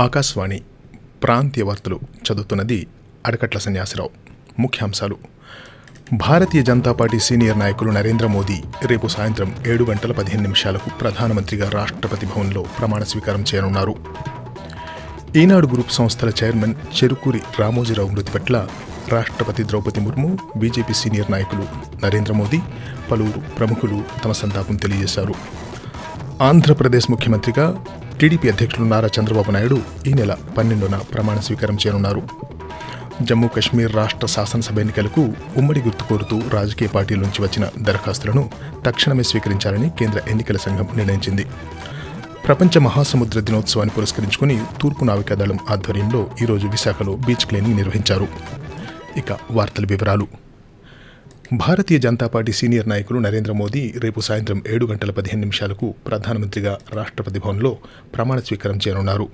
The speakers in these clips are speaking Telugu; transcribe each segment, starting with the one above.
ఆకాశవాణి ప్రాంతీయ వార్తలు చదువుతున్నది అడకట్ల సన్యాసరావు. ముఖ్యాంశాలు. భారతీయ జనతా పార్టీ సీనియర్ నాయకులు నరేంద్ర మోదీ రేపు సాయంత్రం ఏడు గంటల పదిహేను నిమిషాలకు ప్రధానమంత్రిగా రాష్ట్రపతి భవన్లో ప్రమాణ స్వీకారం చేయనున్నారు. ఈనాడు గ్రూప్ సంస్థల చైర్మన్ చెరుకూరి రామోజీరావు మృతి పట్ల రాష్ట్రపతి ద్రౌపది ముర్ము బీజేపీ సీనియర్ నాయకులు నరేంద్ర మోదీ పలువురు ప్రముఖులు తమ సంతాపం తెలియజేశారు. ఆంధ్రప్రదేశ్ ముఖ్యమంత్రిగా టీడీపీ అధ్యక్షులు నారా చంద్రబాబు నాయుడు ఈ నెల పన్నెండున ప్రమాణ స్వీకారం చేయనున్నారు. జమ్మూ కశ్మీర్ రాష్ట్ర శాసనసభ ఎన్నికలకు ఉమ్మడి గుర్తు కోరుతూ రాజకీయ పార్టీల నుంచి వచ్చిన దరఖాస్తులను తక్షణమే స్వీకరించాలని కేంద్ర ఎన్నికల సంఘం నిర్ణయించింది. ప్రపంచ మహాసముద్ర దినోత్సవాన్ని పురస్కరించుకుని తూర్పు నావికాదళం ఆధ్వర్యంలో ఈరోజు విశాఖలో బీచ్ క్లీనింగ్ నిర్వహించారు. ఇక వార్తల వివరాలు. భారతీయ జనతా పార్టీ సీనియర్ నాయకులు నరేంద్ర మోదీ రేపు సాయంత్రం ఏడు గంటల పదిహేను నిమిషాలకు ప్రధానమంత్రిగా రాష్ట్రపతి భవన్లో ప్రమాణ స్వీకారం చేయనున్నారు.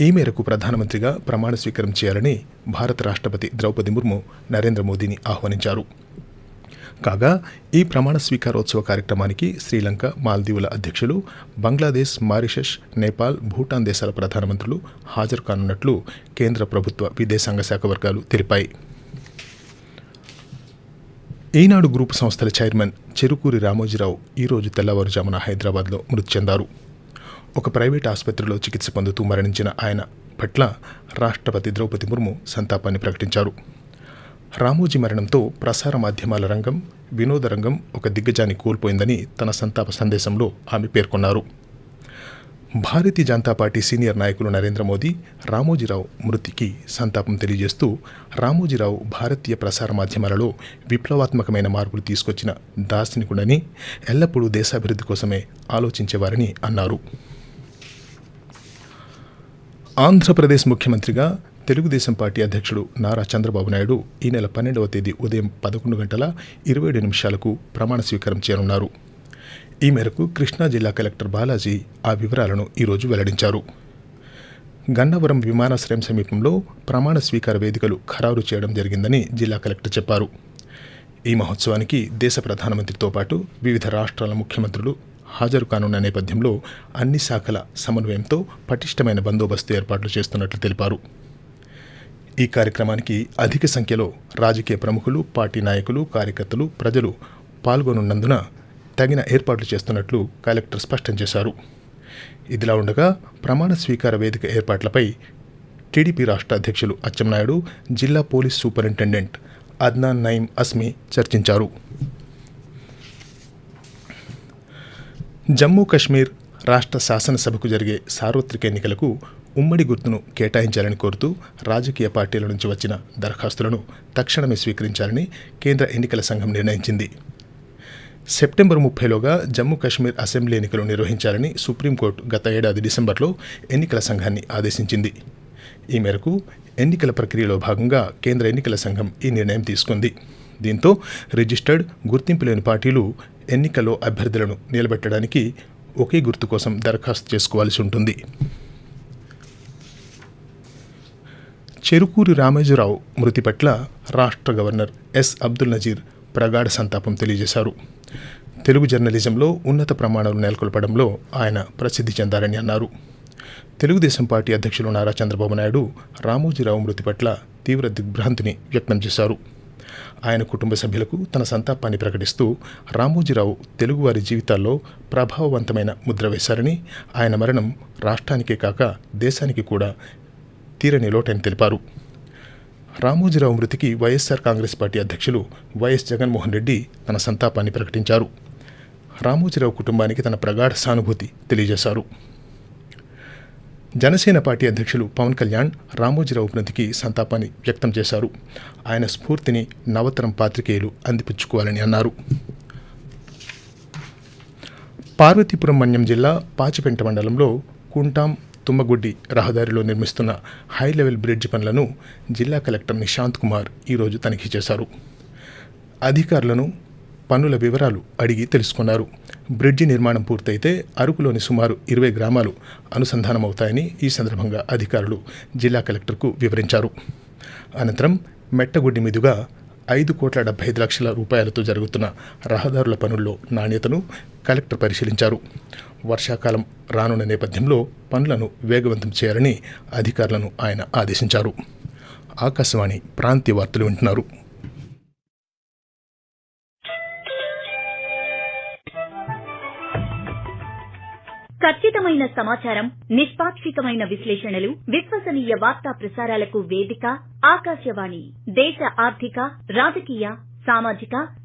ఈ మేరకు ప్రధానమంత్రిగా ప్రమాణ స్వీకారం చేయాలని భారత రాష్ట్రపతి ద్రౌపది ముర్ము నరేంద్ర మోదీని ఆహ్వానించారు. కాగా ఈ ప్రమాణ స్వీకారోత్సవ కార్యక్రమానికి శ్రీలంక మాల్దీవుల అధ్యక్షులు బంగ్లాదేశ్ మారిషస్ నేపాల్ భూటాన్ దేశాల ప్రధానమంత్రులు హాజరు కానున్నట్లు కేంద్ర ప్రభుత్వ విదేశాంగ శాఖ వర్గాలు తెలిపాయి. ఈనాడు గ్రూప్ సంస్థల చైర్మన్ చెరుకూరి రామోజీరావు ఈరోజు తెల్లవారుజామున హైదరాబాద్లో మృతి చెందారు. ఒక ప్రైవేట్ ఆసుపత్రిలో చికిత్స పొందుతూ మరణించిన ఆయన పట్ల రాష్ట్రపతి ద్రౌపది ముర్ము సంతాపాన్ని ప్రకటించారు. రామోజీ మరణంతో ప్రసార మాధ్యమాల రంగం వినోద రంగం ఒక దిగ్గజాన్ని కోల్పోయిందని తన సంతాప సందేశంలో ఆమె పేర్కొన్నారు. భారతీయ జనతా పార్టీ సీనియర్ నాయకులు నరేంద్ర మోదీ రామోజీరావు మృతికి సంతాపం తెలియజేస్తూ రామోజీరావు భారతీయ ప్రసార మాధ్యమాలలో విప్లవాత్మకమైన మార్పులు తీసుకొచ్చిన దార్శనికుడని ఎల్లప్పుడూ దేశాభివృద్ధి కోసమే ఆలోచించేవారని అన్నారు. ఆంధ్రప్రదేశ్ ముఖ్యమంత్రిగా తెలుగుదేశం పార్టీ అధ్యక్షుడు నారా చంద్రబాబు నాయుడు ఈ నెల పన్నెండవ తేదీ ఉదయం పదకొండు గంటల ఇరవై ఏడు నిమిషాలకు ప్రమాణ స్వీకారం చేయనున్నారు. ఈ మేరకు కృష్ణా జిల్లా కలెక్టర్ బాలాజీ ఆ వివరాలను ఈరోజు వెల్లడించారు. గన్నవరం విమానాశ్రయం సమీపంలో ప్రమాణ స్వీకార వేదికలు ఖరారు చేయడం జరిగిందని జిల్లా కలెక్టర్ చెప్పారు. ఈ మహోత్సవానికి దేశ ప్రధానమంత్రితో పాటు వివిధ రాష్ట్రాల ముఖ్యమంత్రులు హాజరు కానున్న నేపథ్యంలో అన్ని శాఖల సమన్వయంతో పటిష్టమైన బందోబస్తు ఏర్పాట్లు చేస్తున్నట్లు తెలిపారు. ఈ కార్యక్రమానికి అధిక సంఖ్యలో రాజకీయ ప్రముఖులు పార్టీ నాయకులు కార్యకర్తలు ప్రజలు పాల్గొనున్నందున తగిన ఏర్పాట్లు చేస్తున్నట్లు కలెక్టర్ స్పష్టం చేశారు. ఇదిలా ఉండగా ప్రమాణ స్వీకార వేదిక ఏర్పాట్లపై టీడీపీ రాష్ట్ర అధ్యక్షులు అచ్చెన్నాయుడు జిల్లా పోలీస్ సూపరింటెండెంట్ అద్నాన్ నయీం అస్మి చర్చించారు. జమ్మూ కశ్మీర్ రాష్ట్ర శాసనసభకు జరిగే సార్వత్రిక ఎన్నికలకు ఉమ్మడి గుర్తును కేటాయించాలని కోరుతూ రాజకీయ పార్టీల నుంచి వచ్చిన దరఖాస్తులను తక్షణమే స్వీకరించాలని కేంద్ర ఎన్నికల సంఘం నిర్ణయించింది. సెప్టెంబర్ ముప్పైలోగా జమ్మూ కాశ్మీర్ అసెంబ్లీ ఎన్నికలు నిర్వహించాలని సుప్రీంకోర్టు గత ఏడాది డిసెంబర్లో ఎన్నికల సంఘాన్ని ఆదేశించింది. ఈ మేరకు ఎన్నికల ప్రక్రియలో భాగంగా కేంద్ర ఎన్నికల సంఘం ఈ నిర్ణయం తీసుకుంది. దీంతో రిజిస్టర్డ్ గుర్తింపు లేని పార్టీలు ఎన్నికల్లో అభ్యర్థులను నిలబెట్టడానికి ఒకే గుర్తు కోసం దరఖాస్తు చేసుకోవాల్సి ఉంటుంది. చెరుకూరి రామోజీరావు మృతి పట్ల రాష్ట్ర గవర్నర్ ఎస్. అబ్దుల్ నజీర్ ప్రగాఢ సంతాపం తెలియజేశారు. తెలుగు జర్నలిజంలో ఉన్నత ప్రమాణాలు నెలకొల్పడంలో ఆయన ప్రసిద్ధి చెందారని అన్నారు. తెలుగుదేశం పార్టీ అధ్యక్షులు నారా చంద్రబాబు నాయుడు రామోజీరావు మృతి పట్ల తీవ్ర దిగ్భ్రాంతిని వ్యక్తం చేశారు. ఆయన కుటుంబ సభ్యులకు తన సంతాపాన్ని ప్రకటిస్తూ రామోజీరావు తెలుగువారి జీవితాల్లో ప్రభావవంతమైన ముద్ర వేశారని ఆయన మరణం రాష్ట్రానికే కాక దేశానికి కూడా తీరని లోటని తెలిపారు. రామోజీరావు మృతికి వైఎస్ఆర్ కాంగ్రెస్ పార్టీ అధ్యక్షులు వైఎస్ జగన్మోహన్ రెడ్డి తన సంతాపాన్ని ప్రకటించారు. రామోజీరావు కుటుంబానికి తన ప్రగాఢ సానుభూతి తెలియజేశారు. జనసేన పార్టీ అధ్యక్షులు పవన్ కళ్యాణ్ రామోజీరావు మృతికి సంతాపాన్ని వ్యక్తం చేశారు. ఆయన స్ఫూర్తిని నవతరం పాత్రికేయులు అందిపుచ్చుకోవాలని అన్నారు. పార్వతీపురం మన్యం జిల్లా పాచిపెంట మండలంలో కుంటాం తుమ్మగుడ్డి రహదారిలో నిర్మిస్తున్న హై లెవెల్ బ్రిడ్జ్ పనులను జిల్లా కలెక్టర్ నిశాంత్ కుమార్ ఈరోజు తనిఖీ చేశారు. అధికారులను పనుల వివరాలు అడిగి తెలుసుకున్నారు. బ్రిడ్జి నిర్మాణం పూర్తయితే అరకులోని సుమారు ఇరవై గ్రామాలు అనుసంధానమవుతాయని ఈ సందర్భంగా అధికారులు జిల్లా కలెక్టర్కు వివరించారు. అనంతరం మెట్టగుడ్డి మీదుగా ఐదు కోట్ల డెబ్బై ఐదు లక్షల రూపాయలతో జరుగుతున్న రహదారుల పనుల్లో నాణ్యతను కలెక్టర్ పరిశీలించారు. వర్షాకాలం రానున్న నేపథ్యంలో పనులను వేగవంతం చేయాలని అధికారులను ఆయన ఆదేశించారు. ఆకాశవాణి ప్రాంతీయ వార్తలు వింటున్నారు. ఖచ్చితమైన సమాచారం నిష్పాక్షికమైన విశ్లేషణలు విశ్వసనీయ వార్తా ప్రసారాలకు వేదిక ఆకాశవాణి. దేశ ఆర్థిక రాజకీయ సామాజిక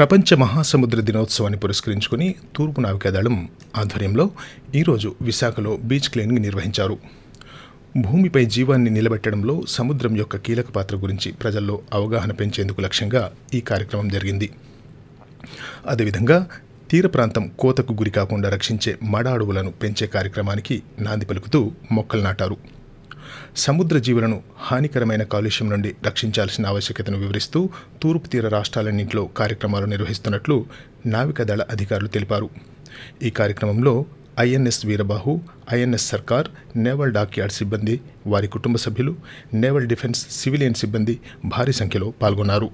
ప్రపంచ మహాసముద్ర దినోత్సవాన్ని పురస్కరించుకుని తూర్పు నావికాదళం ఆధ్వర్యంలో ఈరోజు విశాఖలో బీచ్ క్లీనింగ్ నిర్వహించారు. భూమిపై జీవాన్ని నిలబెట్టడంలో సముద్రం యొక్క కీలక పాత్ర గురించి ప్రజల్లో అవగాహన పెంచేందుకు లక్ష్యంగా ఈ కార్యక్రమం జరిగింది. అదేవిధంగా తీర ప్రాంతం కోతకు గురి కాకుండా రక్షించే మడ అడవులను పెంచే కార్యక్రమానికి నాంది పలుకుతూ మొక్కలు నాటారు. సముద్ర జీవులను హానికరమైన కాలుష్యం నుండి రక్షించాల్సిన ఆవశ్యకతను వివరిస్తూ తూర్పు తీర రాష్ట్రాలన్నింటిలో కార్యక్రమాలు నిర్వహిస్తున్నట్లు నావికాదళ అధికారులు తెలిపారు. ఈ కార్యక్రమంలో INS Veerabahu INS Circars naval dockyard సిబ్బంది వారి కుటుంబ సభ్యులు నేవల్ డిఫెన్స్ సివిలియన్ సిబ్బంది భారీ సంఖ్యలో పాల్గొన్నారు.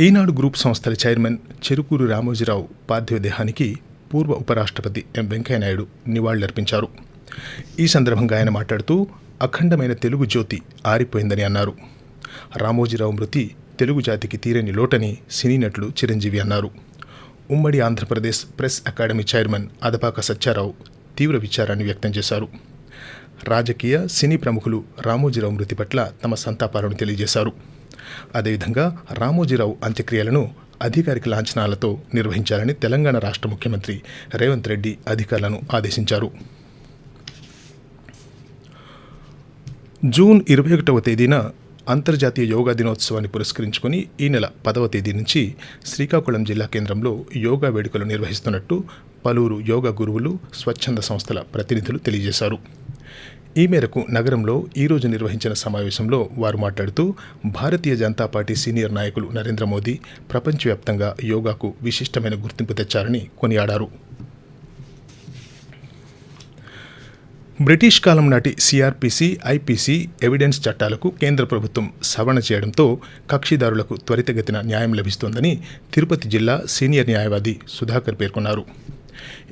ఈనాడు గ్రూప్ సంస్థల చైర్మన్ చెరుకూరు రామోజీరావు పార్థివ దేహానికి పూర్వ ఉపరాష్ట్రపతి ఎం వెంకయ్యనాయుడు నివాళులర్పించారు. ఈ సందర్భంగా ఆయన మాట్లాడుతూ అఖండమైన తెలుగు జ్యోతి ఆరిపోయిందని అన్నారు. రామోజీరావు మృతి తెలుగు జాతికి తీరని లోటని సినీ నటులు చిరంజీవి అన్నారు. ఉమ్మడి Andhra Pradesh press academy chairman Adapaka Satyarao తీవ్ర విచారాన్ని వ్యక్తం చేశారు. రాజకీయ సినీ ప్రముఖులు రామోజీరావు మృతి పట్ల తమ సంతాపాలను తెలియజేశారు. అదేవిధంగా రామోజీరావు అంత్యక్రియలను అధికారిక లాంఛనాలతో నిర్వహించాలని తెలంగాణ రాష్ట్ర ముఖ్యమంత్రి రేవంత్ రెడ్డి అధికారులను ఆదేశించారు. జూన్ ఇరవై ఒకటవ తేదీన అంతర్జాతీయ యోగా దినోత్సవాన్ని పురస్కరించుకొని ఈ నెల పదవ తేదీ నుంచి శ్రీకాకుళం జిల్లా కేంద్రంలో యోగా వేడుకలు నిర్వహిస్తున్నట్టు పలువురు యోగా గురువులు స్వచ్ఛంద సంస్థల ప్రతినిధులు తెలియజేశారు. ఈ మేరకు నగరంలో ఈరోజు నిర్వహించిన సమావేశంలో వారు మాట్లాడుతూ భారతీయ జనతా పార్టీ సీనియర్ నాయకులు నరేంద్ర మోదీ ప్రపంచవ్యాప్తంగా యోగాకు విశిష్టమైన గుర్తింపు తెచ్చారని కొనియాడారు. బ్రిటిష్ కాలం నాటి సిఆర్పిసి ఐపీసీ ఎవిడెన్స్ చట్టాలకు కేంద్ర ప్రభుత్వం సవరణ చేయడంతో కక్షిదారులకు త్వరితగతిన న్యాయం లభిస్తోందని తిరుపతి జిల్లా సీనియర్ న్యాయవాది సుధాకర్ పేర్కొన్నారు.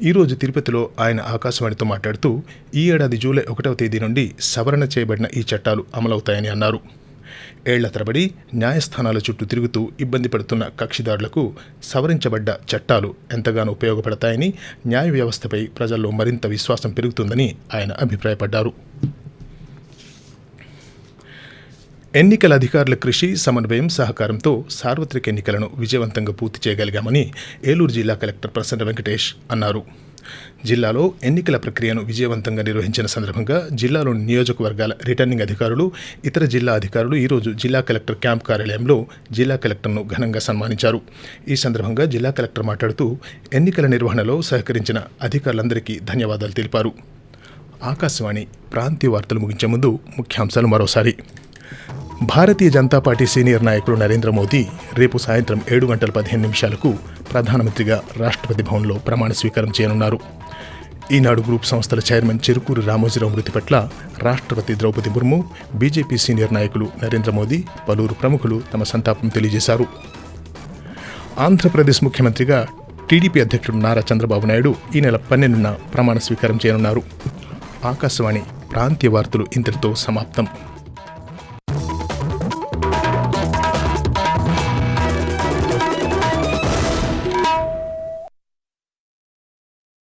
ఈరోజు తిరుపతిలో ఆయన ఆకాశవాణితో మాట్లాడుతూ ఈ ఏడాది జూలై ఒకటవ తేదీ నుండి సవరణ చేయబడిన ఈ చట్టాలు అమలవుతాయని అన్నారు. ఏళ్ళ తరబడి న్యాయస్థానాల చుట్టూ తిరుగుతూ ఇబ్బంది పడుతున్న కక్షిదారులకు సవరించబడ్డ చట్టాలు ఎంతగానో ఉపయోగపడతాయని న్యాయ వ్యవస్థపై ప్రజల్లో మరింత విశ్వాసం పెరుగుతుందని ఆయన అభిప్రాయపడ్డారు. ఎన్నికల అధికారుల కృషి సమన్వయం సహకారంతో సార్వత్రిక ఎన్నికలను విజయవంతంగా పూర్తి చేయగలిగామని ఏలూరు జిల్లా కలెక్టర్ ప్రసన్న వెంకటేష్ అన్నారు. జిల్లాలో ఎన్నికల ప్రక్రియను విజయవంతంగా నిర్వహించిన సందర్భంగా జిల్లాలోని నియోజకవర్గాల రిటర్నింగ్ అధికారులు ఇతర జిల్లా అధికారులు ఈరోజు జిల్లా కలెక్టర్ క్యాంప్ కార్యాలయంలో జిల్లా కలెక్టర్ను ఘనంగా సన్మానించారు. ఈ సందర్భంగా జిల్లా కలెక్టర్ మాట్లాడుతూ ఎన్నికల నిర్వహణలో సహకరించిన అధికారులందరికీ ధన్యవాదాలు తెలిపారు. ఆకాశవాణి ప్రాంతీయ వార్తలు ముగించే ముందు ముఖ్యాంశాలు మరోసారి. భారతీయ జనతా పార్టీ సీనియర్ నాయకుడు నరేంద్ర మోదీ రేపు సాయంత్రం ఏడు గంటల పదిహేను నిమిషాలకు ప్రధానమంత్రిగా రాష్ట్రపతి భవన్లో ప్రమాణ స్వీకారం చేయనున్నారు. ఈనాడు గ్రూప్ సంస్థల చైర్మన్ చిరుకూరు రామోజీరావు మృతి పట్ల రాష్ట్రపతి ద్రౌపది ముర్ము బీజేపీ సీనియర్ నాయకులు నరేంద్ర మోదీ పలువురు ప్రముఖులు తమ సంతాపం తెలియజేశారు. ఆంధ్రప్రదేశ్ ముఖ్యమంత్రిగా టీడీపీ అధ్యక్షుడు నారా చంద్రబాబు నాయుడు ఈ నెల పన్నెండున ప్రమాణ స్వీకారం చేయనున్నారు. ఆకాశవాణి ప్రాంతీయ వార్తలు ఇంతటితో సమాప్తం.